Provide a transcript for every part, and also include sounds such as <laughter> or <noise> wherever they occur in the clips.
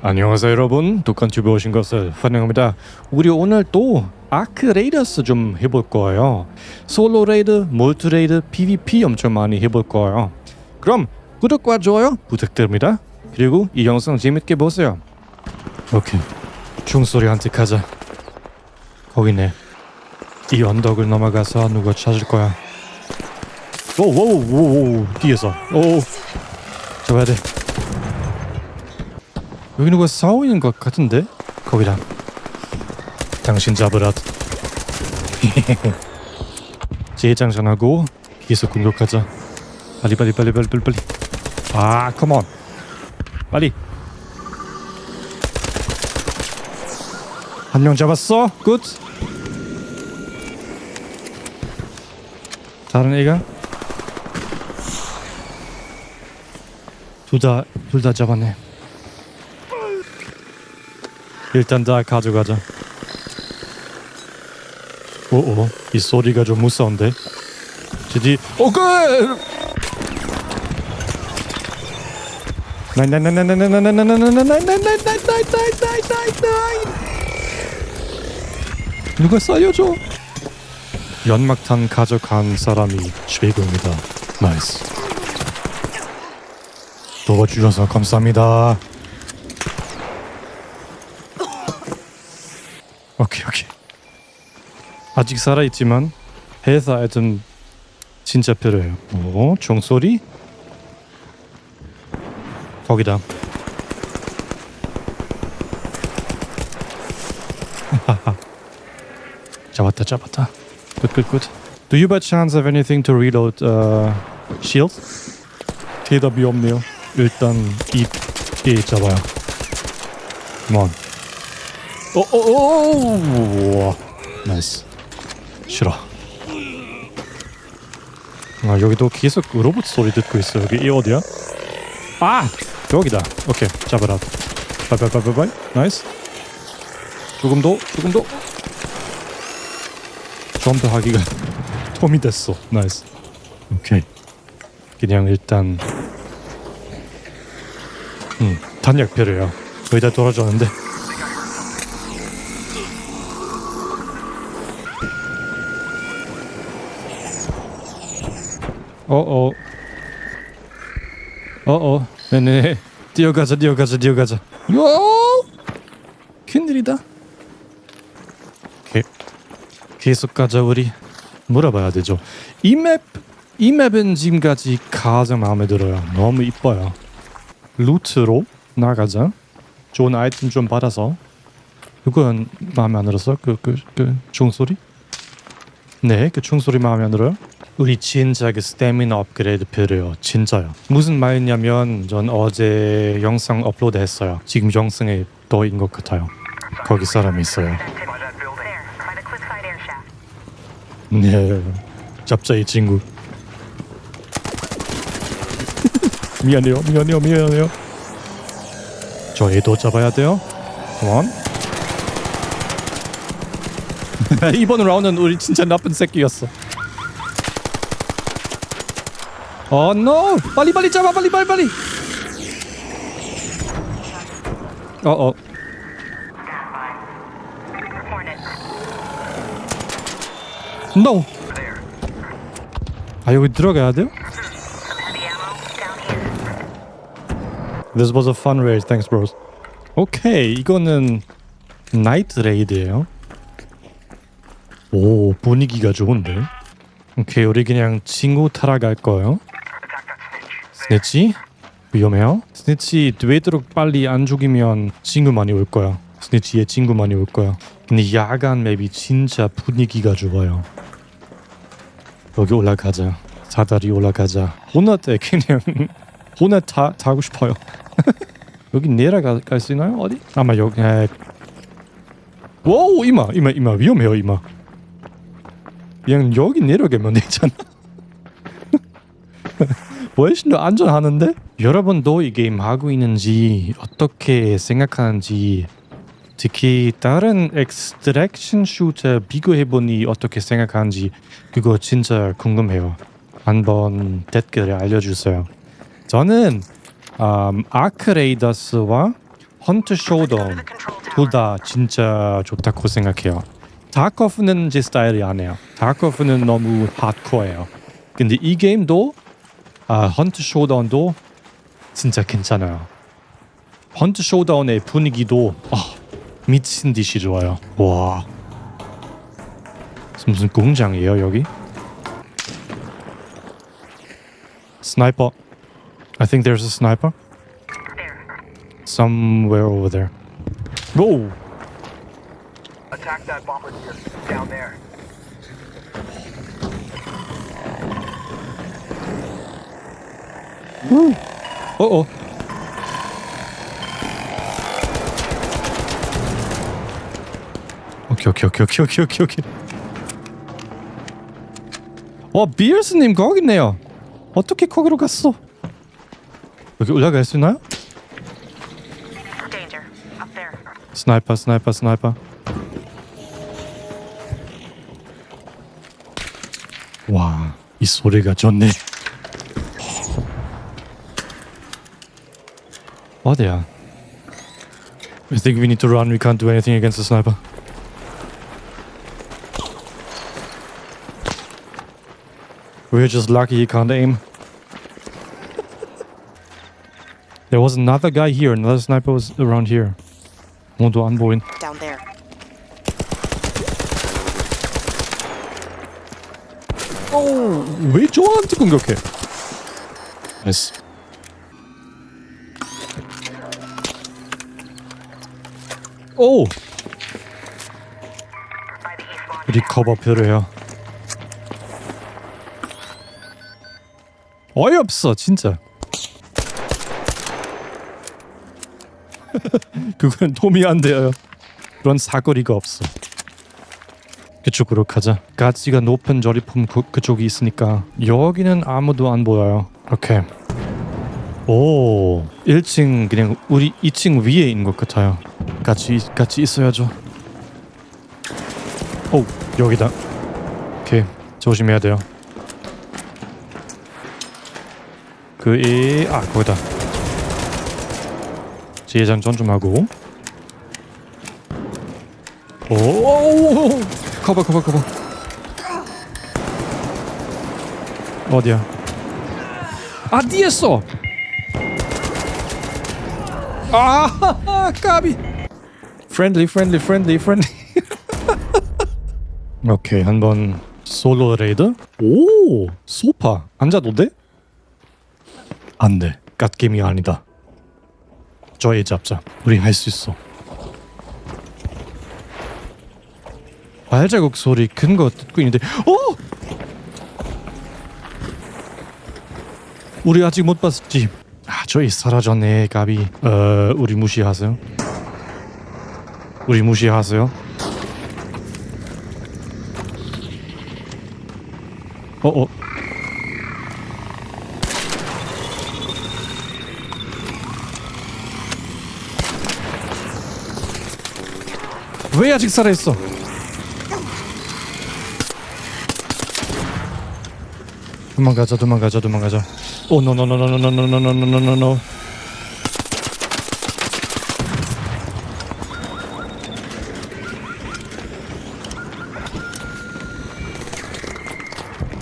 안녕하세요 여러분. 독한튜브에 오신 것을 환영합니다. 우리 오늘 또 아크 레이더스 좀 해볼 거예요. 솔로 레이드, 몰트 레이드, PVP 엄청 많이 해볼 거예요. 그럼 구독과 좋아요 부탁드립니다. 그리고 이 영상 재밌게 보세요. 오케이. 중소리한테 가자. 거기네. 이 언덕을 넘어가서 누가 찾을 거야? 오오오오 뒤에서. 오. 잡아야 돼 여기 누가 싸우고 있는 것 같은데? 거기다 당신 잡으라. <laughs> 재장전하고 계속 공격하자. 빨리 빨리 빨리 빨리 빨리 빨리. 아 컴온 빨리. 한 명 잡았어? 굿 다른 애가? 둘 다 둘 다 잡았네 일단 다 가져가자. 오오 이 소리가 좀 무서운데. 지디 오케이. 누가 살려줘? 연막탄 가져간 사람이 최고입니다. 나이스. 도와주셔서 감사합니다. 오케이 오케이. 아직 살아 있지만 회사에 좀 진짜 필요해요. 오 종소리? 거기다. <laughs> 잡았다 잡았다. 굿굿굿 Do you by chance have anything to reload uh, shield? 대답이 없네요. 일단 이 잡아요. Come on 오오오 나이스. 싫어. 아 여기도 계속 로봇 소리 듣고 있어. 여기 이 어디야? 아 여기다. 오케이 잡아라 바이바이바이바이. 나이스. 조금 더 조금 더. 점프하기가 톰이 <laughs> 됐어. 나이스. 오케이. 그냥 일단 음 단약 필요해요. 거의 다 돌아줬는데 어어. 어어. 네네. 뛰어가자 뛰어가자 뛰어가자. 요! 큰일이다. 게, 계속 가자 우리. 물어봐야 되죠. 이 맵 이 맵은 지금까지 가장 마음에 들어요. 너무 이뻐요. 루트로 나가자. 좋은 아이템 좀 받아서. 그건 마음에 안 들었어? 그 그 그 종 소리? 네 그 종 소리 마음에 안 들어요 우리 그 스태미나 업그레이드 필요해요. 진짜요. 무슨 말이냐면 전 어제 영상 업로드 했어요. 지금 영상에 떠인 것 같아요. 거기 사람이 있어요. 네. 잡자 이 친구. <laughs> 미안해요. 미안해요. 미안해요. 저 애도 잡아야 돼요. 원. <laughs> 이번 라운드는 우리 진짜 나쁜 새끼였어. 어, 노! 빨리 빨리 잡아, 빨리 빨리 빨리. 어, 어. 노. 아 여기 들어가야 돼요? This was a fun raid. Thanks, bros. 오케이, 이거는 나이트 레이드예요. 오, 분위기가 좋은데. 오케이, 우리 그냥 친구 타러 갈 거예요. 스네치 위험해요. 스네치 되도록 빨리 안 죽이면 친구 많이 올 거야. 스네치의 친구 많이 올 거야. 근데 야간 맵이 진짜 분위기가 좋아요. 여기 올라가자. 사다리 올라가자. 호나테 그냥 호나 타 타고 싶어요. <laughs> 여기 내려갈 수 있나요? 어디? 아마 여기. 에... 오 이마 이마 이마 위험해요 이마. 그냥 여기 내려가면 되잖아. 훨씬 더 안전하는데? 여러분도 이 게임 하고 있는지 어떻게 생각하는지 특히 다른 엑스트랙션 슈터 비교해보니 어떻게 생각하는지 그거 진짜 궁금해요. 한번 댓글에 알려주세요. 저는 음, 아크레이더스와 헌트 tower. 둘다 진짜 좋다고 생각해요. 다크오프는 제 스타일이 아니에요. 다크오프는 너무 하드코어예요. 근데 이 게임도 아, 헌트 쇼다운도 진짜 괜찮아요. 헌트 쇼다운의 분위기도 아, 미친 듯이 좋아요. 와. 무슨 공장이에요 여기? 스나이퍼. I think there's a sniper somewhere over there. Whoa. Attack that bombardier down there. 어어. 오케이 오케이 오케이 오케이 오케이 오케이 오케이. 어 비얼스님 거기 있네요. 어떻게 거기로 갔어? 여기 올라갈 수 있나요? 스나이퍼 스나이퍼 스나이퍼. 와, 이 소리가 좋네. Oh, they are. I think we need to run. We can't do anything against the sniper. We're just lucky he can't aim. There was another guy here. Another sniper was around here. Want to unboard. Down there. Oh, which one? Okay. Nice. 오! 리커버 필요해요. 어이없어 진짜. <laughs> 그건 도움이 안 돼요. 그런 사거리가 없어. 그쪽으로 가자. 가치가 높은 조리품 그, 그쪽이 있으니까 여기는 아무도 안 보여요. 이렇게. 오, 1층 그냥 우리 2층 위에 있는 것 같아요. 같이 같이 있어야죠. 오, 여기다. 오케이, 조심해야 돼요. 그이 아 거기다. 지혜장전 좀 하고. 오, 커버 커버 커버. 어디야? 아 뒤에 어아 <laughs> 까비. 프렌들리 프렌들리 프렌들리 프렌들리. 오케이 한번 솔로 레이드. 오 소파 앉아도 돼? 안 돼. 갓게임이 아니다. 저의 잡자. 우리 할 수 있어. 발자국 소리 큰 거 듣고 있는데 어! 우리 아직 못 봤지. 아 저희 사라졌네 가비. 어 우리 무시하세요. 우리 무시하세요. 어어. 왜 아직 살아있어? 도망가자 도망가자 도망가자 오 노노노노노노노노노노노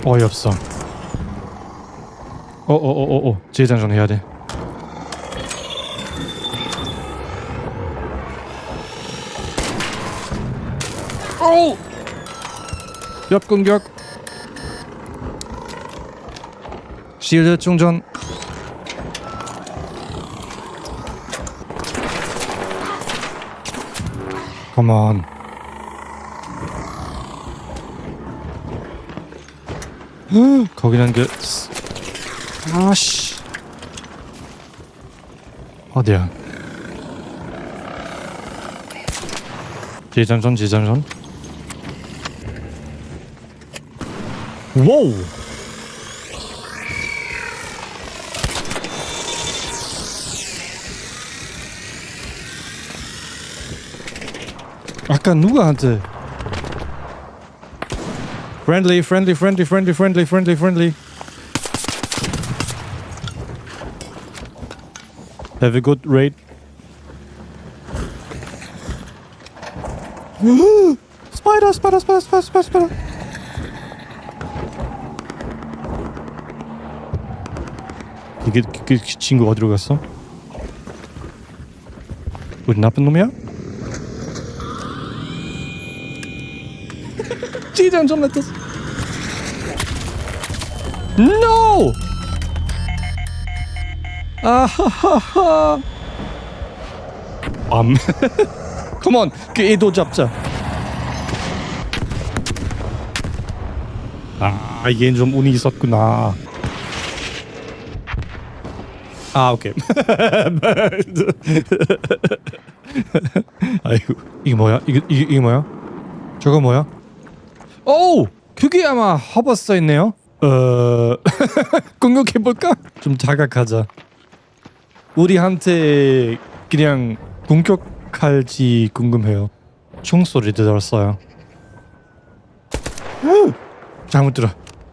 어이없어. 어어어어어. 재장전 해야 돼. 오! 옆공격. 실드 충전. 컴온 거기는 그 스- 아씨. 어디야? 재장전 재장전 와우. 아까 누구한테 Friendly, friendly, friendly, friendly, friendly, friendly, friendly. Have a good raid. <gasps> spider, spider, spider, spider, spider, spider. 이게 그, 그 친구 어디로 갔어? 우리 나쁜 놈이야? 찌장 좀 냈다. No! 아하하하. 암. 컴온, 그 애도 잡자. 아, 얘는 좀 운이 있었구나. 아, 오케이. <laughs> 아이고, 이게 뭐야? 이게 이게, 이게 뭐야? 저거 뭐야? 오, 그게 아마 허버 써 있네요. 어, <laughs> 공격해 볼까? 좀 자각하자. 우리한테 그냥 공격할지 궁금해요. 총소리 들었어요. 오! 잘못 들어.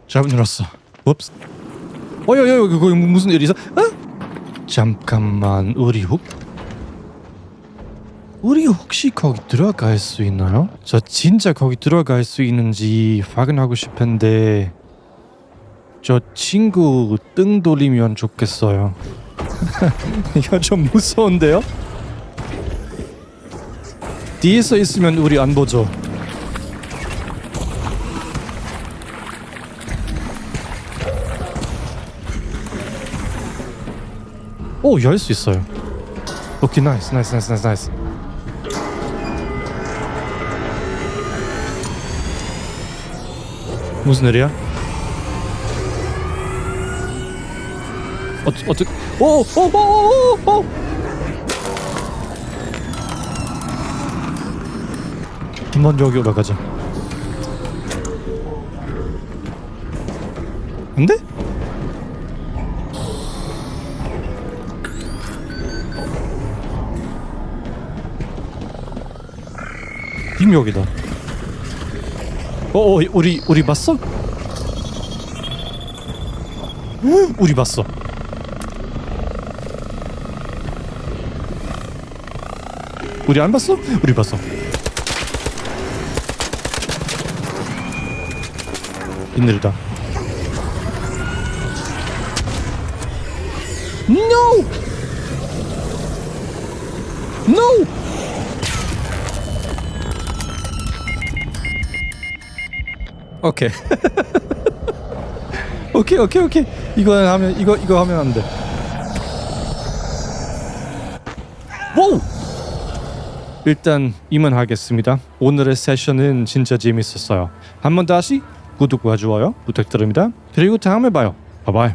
잘못 들었어. 옵스. 어여여 그거 무슨 일이 있어? 어? 잠깐만 우리 혹 우리 혹시 거기 들어갈 수 있나요? 저 진짜 거기 들어갈 수 있는지 확인하고 싶은데 저 친구 등 돌리면 좋겠어요. <laughs> 이거 좀 무서운데요? 뒤에서 있으면 우리 안 보죠. 오, 열 수 있어요. 오케이, 나이스, 나이스, 나이스, 나이스, 나이스. 무슨 일이야? 어, 어떻게? 오, 오, 오, 오, 오, 오. 먼저 여기 올라가자. 안 돼? 님 여기다. 어, 어, 우리 우리 봤어? 응, 우리 봤어. 우리 안 봤어? 우리 봤어. 힘들다. No! No! 오케이. <laughs> 오케이 오케이 오케이. 이거 하면 이거 이거 하면 안 돼. 오! 일단 이만하겠습니다. 오늘의 세션은 진짜 재밌었어요. 한 번 다시 구독과 좋아요 부탁드립니다. 그리고 다음에 봐요. 바이바이.